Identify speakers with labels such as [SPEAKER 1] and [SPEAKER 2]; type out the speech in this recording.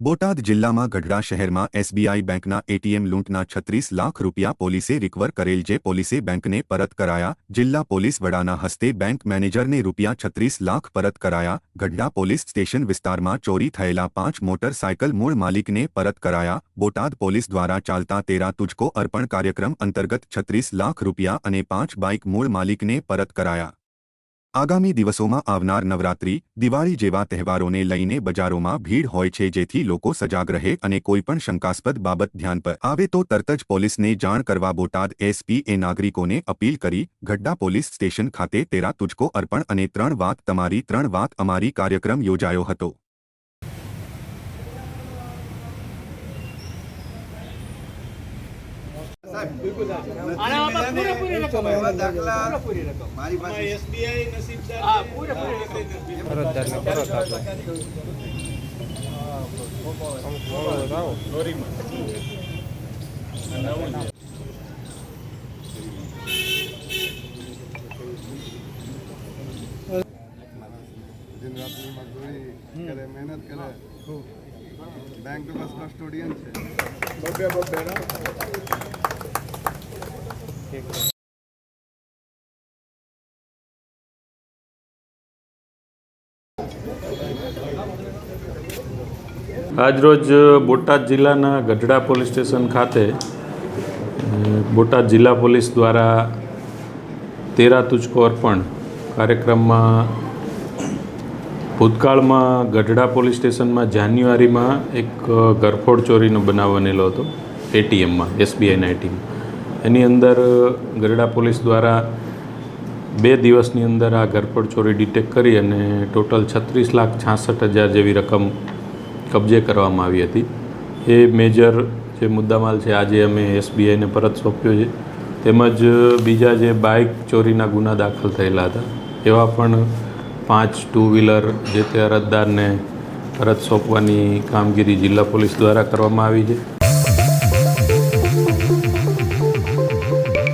[SPEAKER 1] બોટાદ જિલ્લામાં ગઢડા શહેરમાં એસબીઆઈ બેંકના એટીએમ લૂંટના છત્રીસ લાખ રૂપિયા પોલીસે રિકવર કરેલ જે પોલીસે બેંકને પરત કરાયા, જિલ્લા પોલીસ વડાના હસ્તે બેંક મેનેજરને રૂપિયા છત્રીસ લાખ પરત કરાયા, ગઢડા પોલીસ સ્ટેશન વિસ્તારમાં ચોરી થયેલા પાંચ મોટરસાયકલ મૂળ માલિકને પરત કરાયા, બોટાદ પોલીસ દ્વારા ચાલતા તેરા તુજકો અર્પણ કાર્યક્રમ અંતર્ગત છત્રીસ લાખ રૂપિયા અને પાંચ બાઇક મૂળ માલિકને પરત કરાયા. આગામી દિવસોમાં આવનાર નવરાત્રી, દિવાળી જેવા તહેવારોને લઈને બજારોમાં ભીડ હોય છે જેથી લોકો સજાગ રહે અને કોઈપણ શંકાસ્પદ બાબત ધ્યાન પર આવે તો તરત જ પોલીસને જાણ કરવા બોટાદ એસપી એ નાગરિકોને અપીલ કરી, ગઢડા પોલીસ સ્ટેશન ખાતે તેરા તુજકો અર્પણ અને ત્રણ વાત તમારી ત્રણ વાત અમારી કાર્યક્રમ યોજાયો હતો
[SPEAKER 2] આના બાબત પૂરેપૂરી રકમ
[SPEAKER 3] એવા દાખલા
[SPEAKER 2] પૂરેપૂરી રકમ
[SPEAKER 3] મારી પાસે
[SPEAKER 4] એસબીઆઈ નસીબદાર
[SPEAKER 2] હા
[SPEAKER 4] છે.
[SPEAKER 2] પૂરેપૂરી રકમ
[SPEAKER 3] દિન રાતની મજદૂરી કરે મહેનત કરે બેંક બસ કસ્ટોડિયન છે.
[SPEAKER 5] આજરોજ બોટાદ જિલ્લાના ગઢડા પોલીસ સ્ટેશન ખાતે બોટાદ જિલ્લા પોલીસ દ્વારા તેરા તુચકો અર્પણ કાર્યક્રમમાં ભૂતકાળમાં ગઢડા પોલીસ સ્ટેશનમાં જાન્યુઆરીમાં એક ગરફોડ ચોરીનો બનાવ બનેલો હતો, એટીએમમાં, એસબીઆઈના એટીએમ. એની અંદર ગઢડા પોલીસ દ્વારા બે દિવસની અંદર આ ગરફોડ ચોરી ડિટેક્ટ કરી અને ટોટલ છત્રીસ લાખ છાસઠ હજાર જેવી રકમ કબજે કરવામાં આવી હતી. એ મેજર જે મુદ્દામાલ છે, આજે અમે એસબીઆઈને પરત સોંપ્યો છે. તેમજ બીજા જે બાઇક ચોરીના ગુના દાખલ થયેલા હતા. એવા પણ પાંચ ટુ વ્હીલર જે તે અરજદારને પરત સોંપવાની કામગીરી જિલ્લા પોલીસ દ્વારા કરવામાં આવી છે.